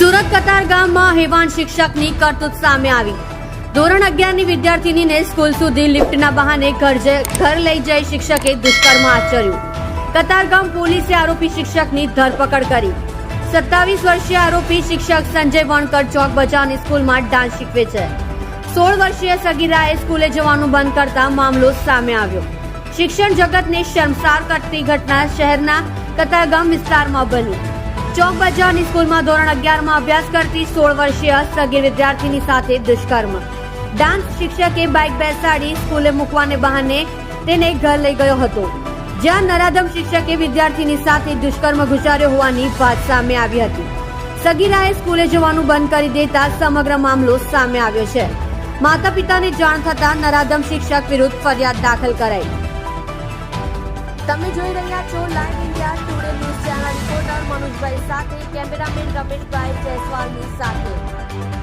સ્કૂલમાં હેવાન શિક્ષકની કરતૂત સામે આવી. ધોરણ અગિયારની વિદ્યાર્થીનીને સ્કૂલ સુધી લિફ્ટના બહાને ઘર ઘર લઈ જઈ શિક્ષકે દુષ્કર્મ આચર્યું. કતારગામ પોલીસે આરોપી શિક્ષકની ધરપકડ કરી. સત્તાવીસ વર્ષીય આરોપી શિક્ષક સંજય વણકર ચોક બજારની સ્કૂલમાં ડાન્સ શીખવે છે. સોળ વર્ષીય સગીરાએ સ્કૂલે જવાનું બંધ કરતા મામલો સામે આવ્યો. શિક્ષણ જગતને શર્મસાર કરતી ઘટના શહેરના કતારગામ વિસ્તારમાં બની. ચોક બજારની સ્કૂલમાં ધોરણ અગિયારમાં અભ્યાસ કરતી સોળ વર્ષીય સગીર વિદ્યાર્થીની સાથે દુષ્કર્મ. ડાન્સ શિક્ષકે બાઇક બેસાડી સ્કૂલે મૂકવાને બહાને તેને ઘર લઈ ગયો હતો. જ્યાં નરાધમ શિક્ષકે વિદ્યાર્થીની સાથે દુષ્કર્મ ગુજાર્યો હોવાની વાત સામે આવી હતી. સગીરાએ સ્કૂલે જવાનું બંધ કરી દેતા સમગ્ર મામલો સામે આવ્યો છે. માતા પિતાને જાણ થતાં નરાધમ શિક્ષક વિરુદ્ધ ફરિયાદ દાખલ કરાઈ. તમે જોઈ રહ્યા છો live India Today news channel reporter Manojbhai સાથે કેમેરામેન રમેશભાઈ જયસ્વાલની સાથે.